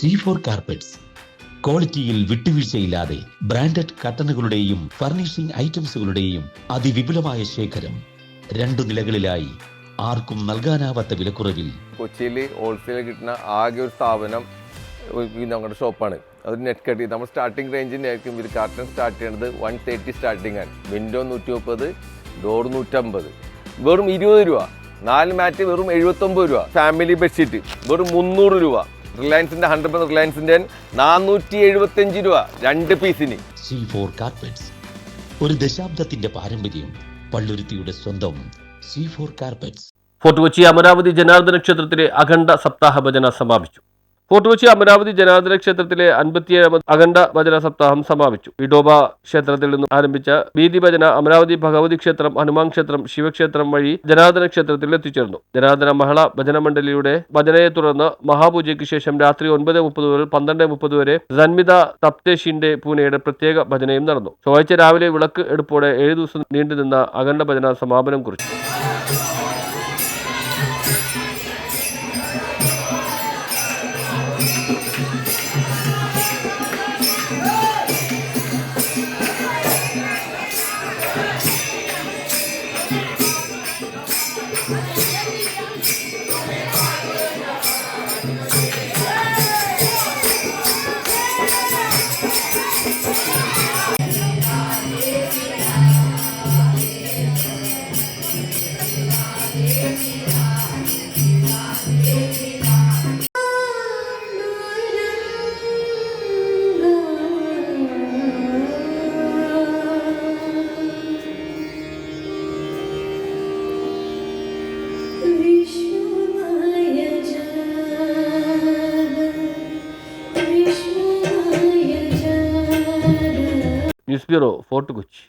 C four carpets. ക്വാളിറ്റിയിൽ വിട്ടുവീഴ്ചയില്ലാതെ branded കട്ടണുകളുടെയും furnishing ഐറ്റംസുകളുടെയും അതിവിപുലമായ ശേഖരം രണ്ടു നിലകളിലായി ആർക്കും നൽകാനാവാത്ത വിലക്കുറവിൽ. കൊച്ചിയിൽ ഹോൾസെയിൽ കിട്ടുന്ന ആകെ ഒരു സ്ഥാപനം ഞങ്ങളുടെ ഷോപ്പാണ്. അത് നെറ്റ് കട്ട് ചെയ്ത് നമ്മൾ സ്റ്റാർട്ടിംഗ് റേഞ്ചിനായിരിക്കും ഇത് കാർട്ടൺ സ്റ്റാർട്ട് ചെയ്യുന്നത് വൺ തേർട്ടി സ്റ്റാർട്ടിംഗ് ആണ്. വിൻഡോ നൂറ്റി മുപ്പത് ഡോർ നൂറ്റമ്പത്. വെറും ഇരുപത് രൂപ. നാല് മാറ്റ് വെറും എഴുപത്തൊമ്പത് രൂപ. ഫാമിലി ബെഡ്ഷീറ്റ് വെറും മുന്നൂറ് രൂപ. റിലയൻസിന്റെ ഹൺഡ്രഡ് പെർസെന്റ് റിലയൻസിന്റെ നാനൂറ്റി എഴുപത്തഞ്ച് രൂപ രണ്ട് പീസിന് സി ഫോർ കാർപ്പറ്റ്സ് ഒരു ദശാബ്ദത്തിന്റെ പാരമ്പര്യം പള്ളുരുത്തിയുടെ സ്വന്തം C four carpets Fort Kochi Amaravati Janardhana ക്ഷേത്രത്തിലെ അഖണ്ഡ സപ്താഹ ഭജന സമാപിച്ചു. ഫോർട്ട് കൊച്ചി അമരാവതി ജനാർദ്ദന ക്ഷേത്രത്തിലെ അൻപത്തിയേഴാമത് അഖണ്ഡ ഭജന സപ്താഹം സമാപിച്ചു. വിഡോബ ക്ഷേത്രത്തിൽ നിന്നും ആരംഭിച്ച വീതി ഭജന അമരാവതി ഭഗവതി ക്ഷേത്രം ഹനുമാൻ ക്ഷേത്രം ശിവക്ഷേത്രം വഴി ജനാർദ്ദന ക്ഷേത്രത്തിൽ എത്തിച്ചേർന്നു. ജനാർദ്ദന മഹള ഭജന മണ്ഡലിയുടെ ഭജനയെ തുടർന്ന് മഹാപൂജയ്ക്ക് ശേഷം രാത്രി ഒൻപത് മുപ്പത് മുതൽ പന്ത്രണ്ട് മുപ്പത് വരെ സന്മിത തപ്തേഷിന്റെ പൂനെയുടെ പ്രത്യേക ഭജനയും നടന്നു. ചൊവ്വാഴ്ച രാവിലെ വിളക്ക് എടുപ്പോടെ ഏഴു ദിവസം നീണ്ടുനിന്ന അഖണ്ഡ ഭജന സമാപനം കുറിച്ചു. Oh! న్యూస్ బ్యూరో ఫోర్ట్ గుచ్చి